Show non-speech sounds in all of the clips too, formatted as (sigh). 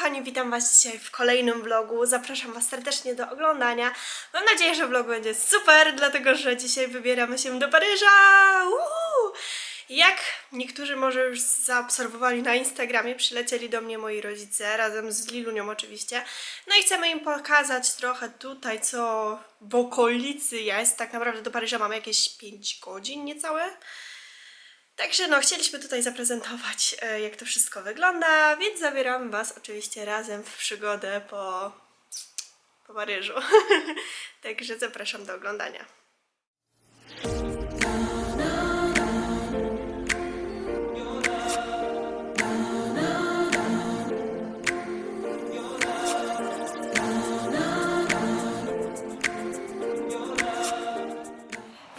kochani, witam Was dzisiaj w kolejnym vlogu. Zapraszam Was serdecznie do oglądania. Mam nadzieję, że vlog będzie super, dlatego że dzisiaj wybieramy się do Paryża. Uhu! Jak niektórzy może już zaobserwowali na Instagramie, przylecieli do mnie moi rodzice, razem z Lilunią oczywiście. No i chcemy im pokazać trochę tutaj, co w okolicy jest. Tak naprawdę do Paryża mamy jakieś 5 godzin niecałe. Także no, chcieliśmy tutaj zaprezentować, e, jak to wszystko wygląda, więc zabieram Was oczywiście razem w przygodę po, po Paryżu. (laughs) Także zapraszam do oglądania.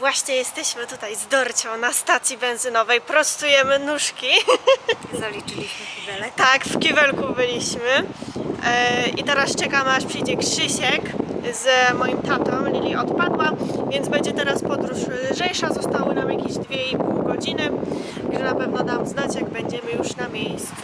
Właśnie jesteśmy tutaj z Dorcią na stacji benzynowej, prostujemy nóżki. (laughs) Zaliczyliśmy kibelek. Tak, w Kiwelku byliśmy. E, I teraz czekamy aż przyjdzie Krzysiek z moim tatą. Lili odpadła, więc będzie teraz podróż lżejsza. Zostały nam jakieś 2,5 godziny. Także na pewno dam znać, jak będziemy już na miejscu.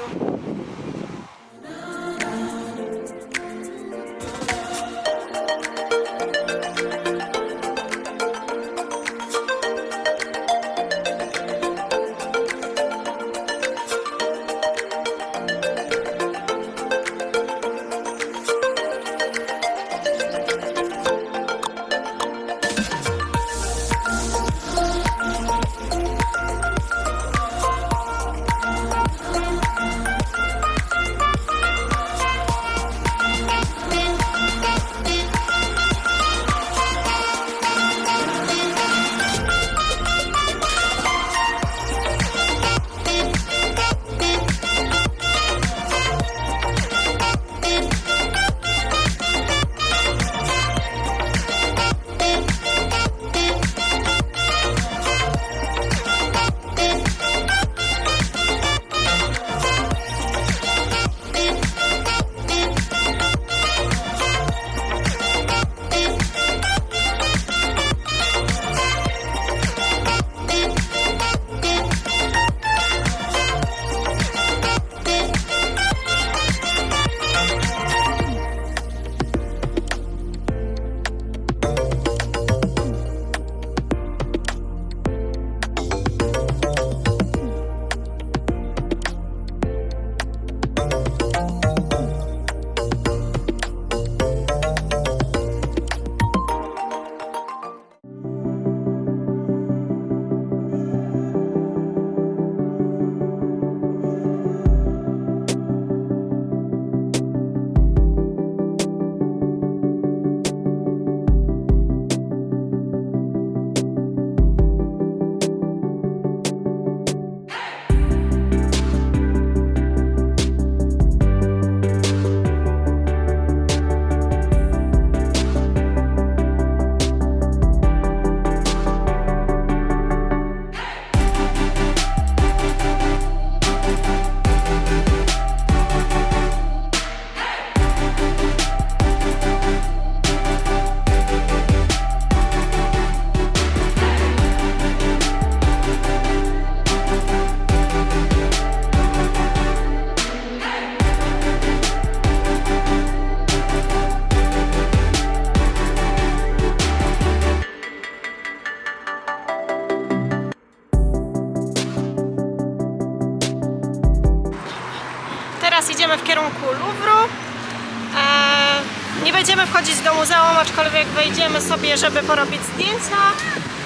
Wejdziemy sobie, żeby porobić zdjęcia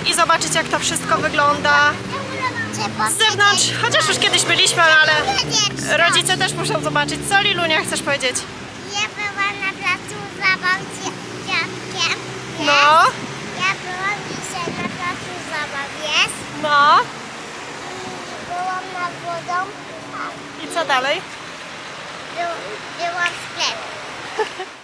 i zobaczyć jak to wszystko wygląda z zewnątrz. Chociaż już kiedyś byliśmy, ale rodzice też muszą zobaczyć. Co Lilunia chcesz powiedzieć? Ja byłam na placu zabaw z dziadkiem. No, Ja byłam dzisiaj na placu zabaw, jest. no. I byłam nad wodą, I co dalej? był, byłam w sklepie. (laughs)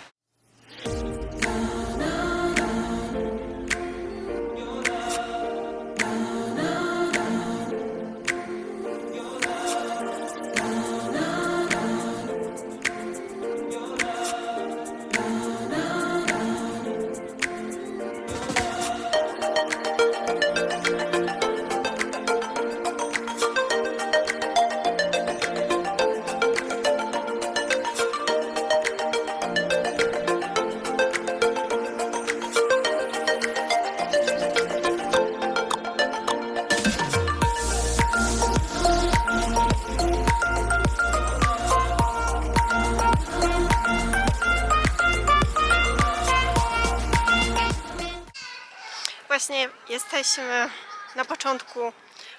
Właśnie jesteśmy na początku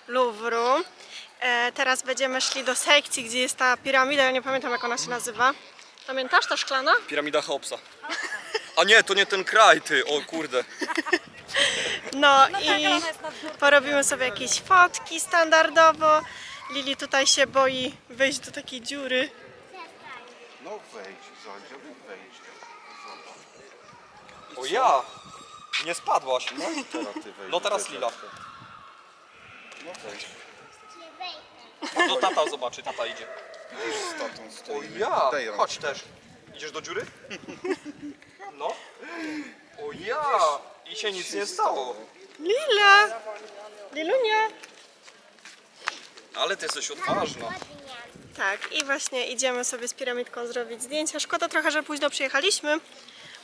Louvru. E, teraz będziemy szli do sekcji, gdzie jest ta piramida, ja nie pamiętam jak ona się nazywa. Pamiętasz ta szklana? Piramida Cheopsa. A nie, to nie ten kraj, ty, o kurde. No, i porobimy sobie jakieś fotki standardowo. Lili tutaj się boi wejść do takiej dziury. No wejdź, Zodzio, wejdź. O ja! Nie spadłaś. No i teraz ty wejdź. No teraz Lila. No wejdź. No to tata zobaczy, tata idzie. Widzisz, O ja! Daj rączkę. Chodź też. Idziesz do dziury? No. O ja! I się nic nie stało. Lila! Lilunia! Ale ty jesteś odważna. Tak, i właśnie idziemy sobie z piramidką zrobić zdjęcia. Szkoda trochę, że późno przyjechaliśmy,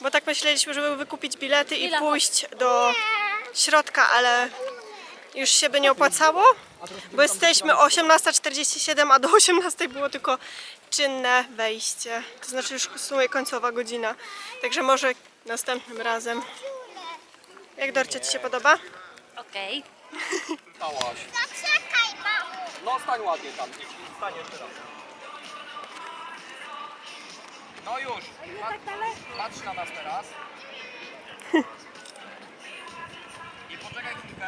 bo tak myśleliśmy, żeby wykupić bilety i pójść do środka, ale już się by nie opłacało, bo jesteśmy o 18.47, a do 18.00 było tylko czynne wejście. To znaczy już w sumie końcowa godzina. Także może następnym razem. Jak Dorcia Ci się podoba? Okej. Stałaś. Zaczekaj. No stań ładnie tam. Stań jeszcze raz. No już. Patrz na nas teraz. (laughs) I poczekaj chwilkę.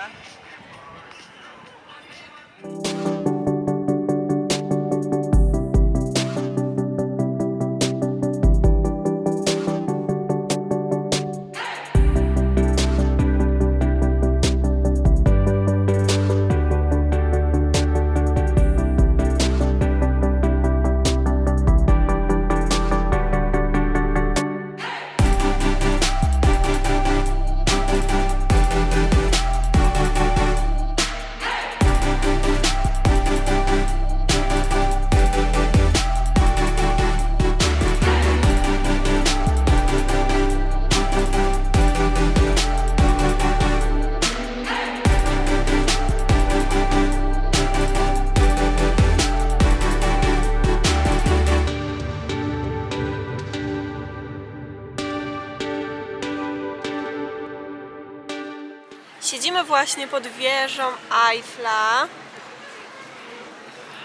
Właśnie pod wieżą Eiffla.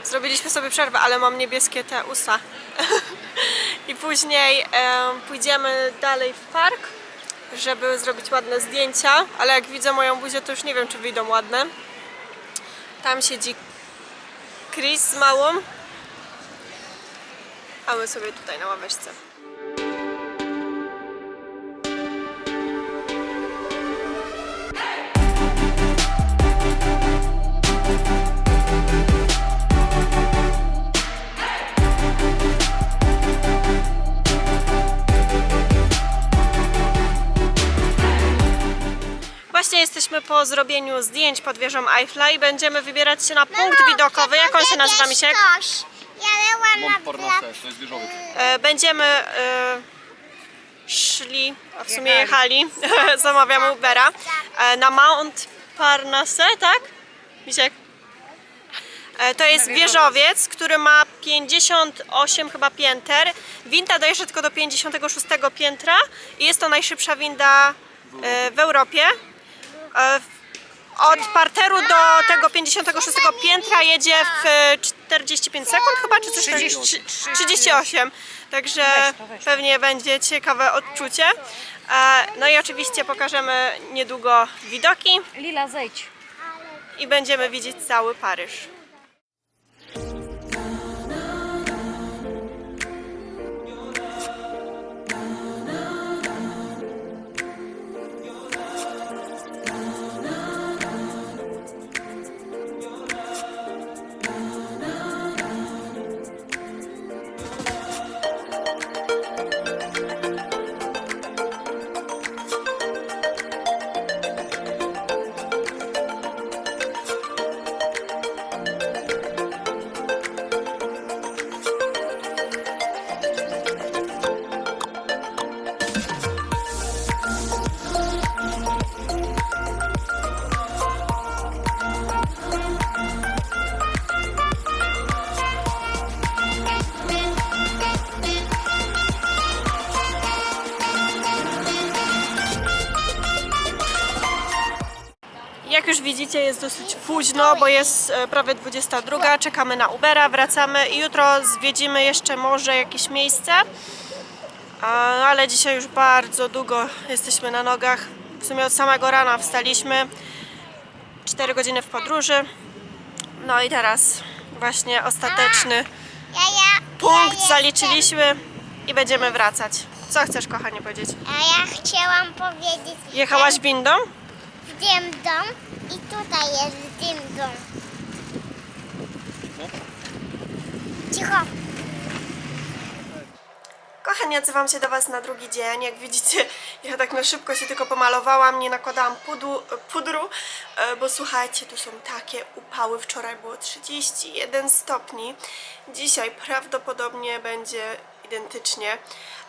Zrobiliśmy sobie przerwę, ale mam niebieskie te usta. (laughs) I później em, pójdziemy dalej w park, żeby zrobić ładne zdjęcia, ale jak widzę moją buzię, to już nie wiem, czy wyjdą ładne. Tam siedzi Chris z małą, a my sobie tutaj na ławeczce. Jesteśmy po zrobieniu zdjęć pod wieżą Eiffla i będziemy wybierać się na punkt widokowy. Jak on się nazywa, Misiek? Ja lełam na to jest wieżowy. E, Będziemy e, szli, a w sumie jechali, (laughs) zamawiamy Ubera, e, na Mount Parnasse, tak? Misiek? E, To jest wieżowiec, który ma 58 chyba pięter. Winda dojeżdża tylko do 56 piętra i jest to najszybsza winda e, w Europie. E, Od parteru do tego 56 piętra jedzie w e, 45 sekund chyba, czy coś takiego? 30. 38. Także pewnie będzie ciekawe odczucie. E, No i oczywiście pokażemy niedługo widoki Lila, zejdź. i będziemy widzieć cały Paryż. Widzicie, jest dosyć późno, bo jest e, prawie 22. Czekamy na Ubera, wracamy i jutro zwiedzimy jeszcze może jakieś miejsce. Ale dzisiaj już bardzo długo jesteśmy na nogach. W sumie od samego rana wstaliśmy. 4 godziny w podróży. No i teraz właśnie ostateczny punkt zaliczyliśmy i będziemy wracać. Co chcesz, kochanie, powiedzieć? A ja chciałam powiedzieć. Jechałaś windą? W tym dom i tutaj jest tym dom. Cicho. Kochani, odzywam się do Was na drugi dzień. Jak widzicie, ja tak na szybko się tylko pomalowałam, nie nakładałam pudu, pudru, e, bo słuchajcie, tu są takie upały. Wczoraj było 31 stopni. Dzisiaj prawdopodobnie będzie identycznie,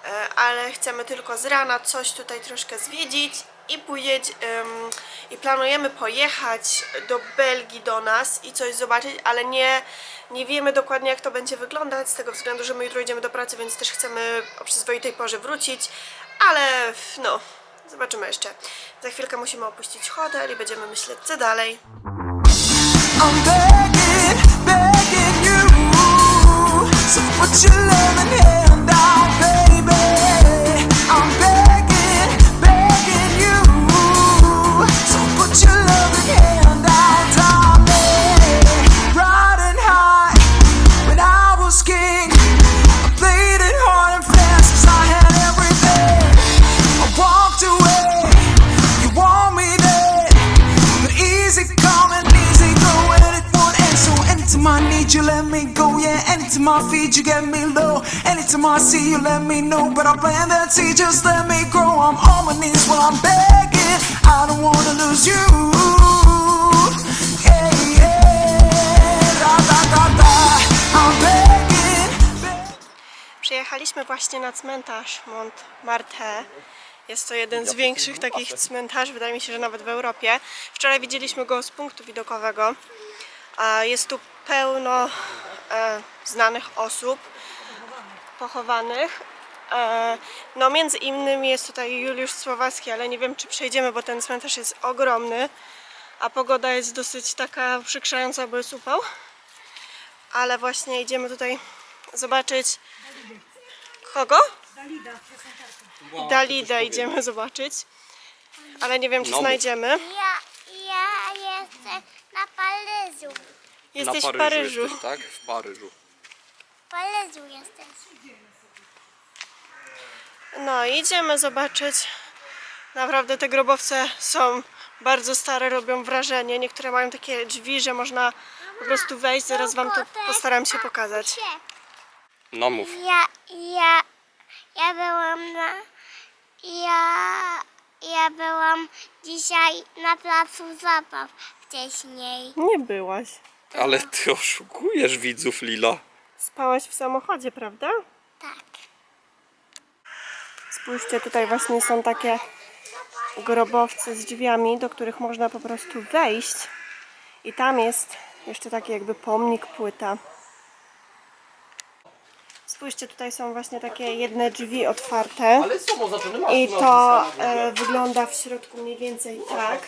e, ale chcemy tylko z rana coś tutaj troszkę zwiedzić i em, i planujemy pojechać do Belgii do nas i coś zobaczyć, ale nie, nie wiemy dokładnie jak to będzie wyglądać, z tego względu, że my jutro idziemy do pracy, więc też chcemy o przyzwoitej porze wrócić, ale no, zobaczymy jeszcze. Za chwilkę musimy opuścić hotel i będziemy myśleć co dalej. I'm begging, begging you. So I see you let me know But I plant that seed just let me grow. I'm on my knees while I'm begging. I don't wanna lose you. Yeah, yeah Da, da, da, da. I'm begging, begging Przyjechaliśmy właśnie na cmentarz Montmartre. Jest to jeden z większych takich cmentarzy, wydaje mi się, że nawet w Europie. Wczoraj widzieliśmy go z punktu widokowego. Jest tu pełno e, znanych osób pochowanych. E, no między innymi jest tutaj Juliusz Słowacki, ale nie wiem czy przejdziemy, bo ten cmentarz jest ogromny, a pogoda jest dosyć taka przykrzająca, bo jest upał. Ale właśnie idziemy tutaj zobaczyć kogo? Dalidę idziemy zobaczyć. Ale nie wiem, czy znajdziemy. Ja, ja jestem na Paryżu. Jesteś w Paryżu. Jesteś, tak? W Paryżu. W Paryżu jestem. No, idziemy zobaczyć. Naprawdę te grobowce są bardzo stare, robią wrażenie. Niektóre mają takie drzwi, że można po prostu wejść. Zaraz wam to postaram się pokazać. No mów. Ja, ja, ja byłam na, ja, ja byłam dzisiaj na placu zabaw wcześniej. Nie byłaś. Ale ty oszukujesz widzów, Lila. Spałaś w samochodzie, prawda? Tak. Spójrzcie, tutaj właśnie są takie grobowce z drzwiami, do których można po prostu wejść. I tam jest jeszcze taki jakby pomnik, płyta. Spójrzcie, tutaj są właśnie takie jedne drzwi otwarte. I to e, wygląda w środku mniej więcej tak.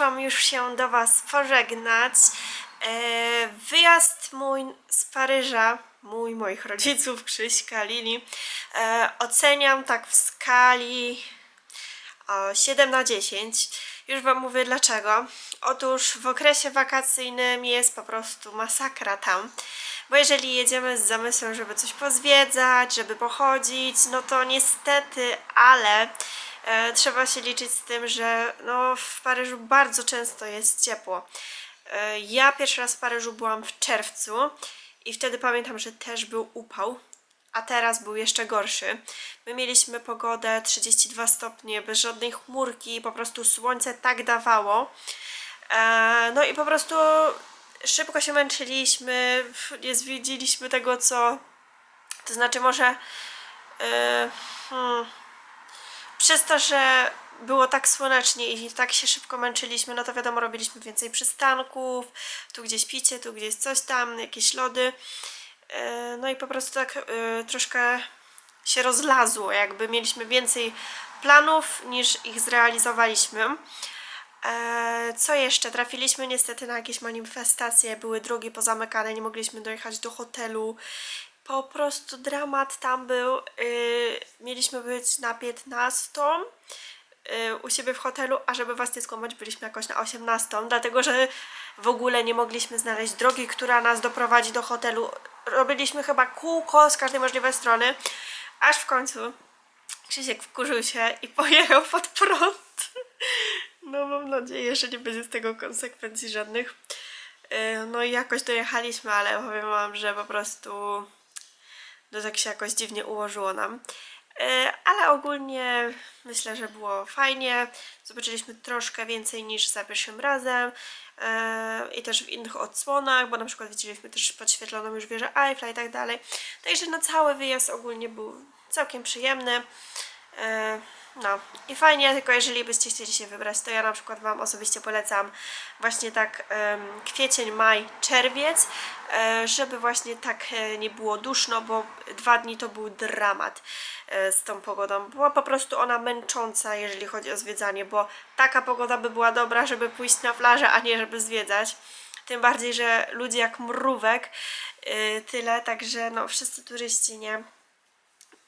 Przyszłam już się do Was pożegnać. E, wyjazd mój z Paryża, mój, moich rodziców, Krzyśka, Lili, e, oceniam tak w skali o 7 na 10. Już Wam mówię dlaczego. Otóż w okresie wakacyjnym jest po prostu masakra tam. Bo jeżeli jedziemy z zamysłem, żeby coś pozwiedzać, żeby pochodzić, no to niestety, ale trzeba się liczyć z tym, że no, w Paryżu bardzo często jest ciepło. E, ja pierwszy raz w Paryżu byłam w czerwcu i wtedy pamiętam, że też był upał a teraz był jeszcze gorszy. My mieliśmy pogodę 32 stopnie, bez żadnej chmurki, po prostu słońce tak dawało. E, no i po prostu szybko się męczyliśmy, nie zwiedziliśmy tego, co. To znaczy, może. E, hmm, przez to, że było tak słonecznie i tak się szybko męczyliśmy, no to wiadomo, robiliśmy więcej przystanków, tu gdzieś picie, tu gdzieś coś tam, jakieś lody. E, No i po prostu tak e, troszkę się rozlazło, jakby mieliśmy więcej planów niż ich zrealizowaliśmy. E, Co jeszcze? Trafiliśmy niestety na jakieś manifestacje, były drogi pozamykane, nie mogliśmy dojechać do hotelu. Po prostu dramat tam był. Y, Mieliśmy być na 15 y, u siebie w hotelu, a żeby was nie skłamać, byliśmy jakoś na 18, dlatego że w ogóle nie mogliśmy znaleźć drogi, która nas doprowadzi do hotelu. Robiliśmy chyba kółko z każdej możliwej strony, aż w końcu Krzysiek wkurzył się i (laughs) pojechał pod prąd. No mam nadzieję, że nie będzie z tego konsekwencji żadnych. Yy, No i jakoś dojechaliśmy, ale powiem wam, że po prostu no tak się jakoś dziwnie ułożyło nam. E, Ale ogólnie myślę, że było fajnie. Zobaczyliśmy troszkę więcej niż za pierwszym razem e, i też w innych odsłonach, bo na przykład widzieliśmy też podświetloną już wieżę Eiffla i tak dalej. Także no cały wyjazd ogólnie był całkiem przyjemny. No i fajnie, tylko jeżeli byście chcieli się wybrać, to ja na przykład Wam osobiście polecam właśnie tak em, kwiecień, maj, czerwiec, e, żeby właśnie tak e, nie było duszno, bo dwa dni to był dramat e, z tą pogodą. Była po prostu ona męcząca, jeżeli chodzi o zwiedzanie, bo taka pogoda by była dobra, żeby pójść na plażę, a nie żeby zwiedzać. Tym bardziej, że ludzie jak mrówek, tyle, także no wszyscy turyści, nie?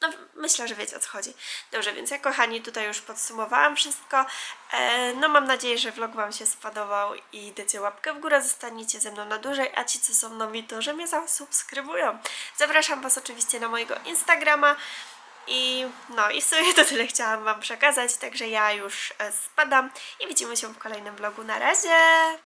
No, myślę, że wiecie o co chodzi. Dobrze, więc ja kochani tutaj już podsumowałam wszystko. E, no mam nadzieję, że vlog Wam się spodobał i dajcie łapkę w górę, zostaniecie ze mną na dłużej, a ci co są nowi to, że mnie zasubskrybują. Zapraszam Was oczywiście na mojego Instagrama i no i w sumie to tyle chciałam Wam przekazać, także ja już e, spadam i widzimy się w kolejnym vlogu. Na razie!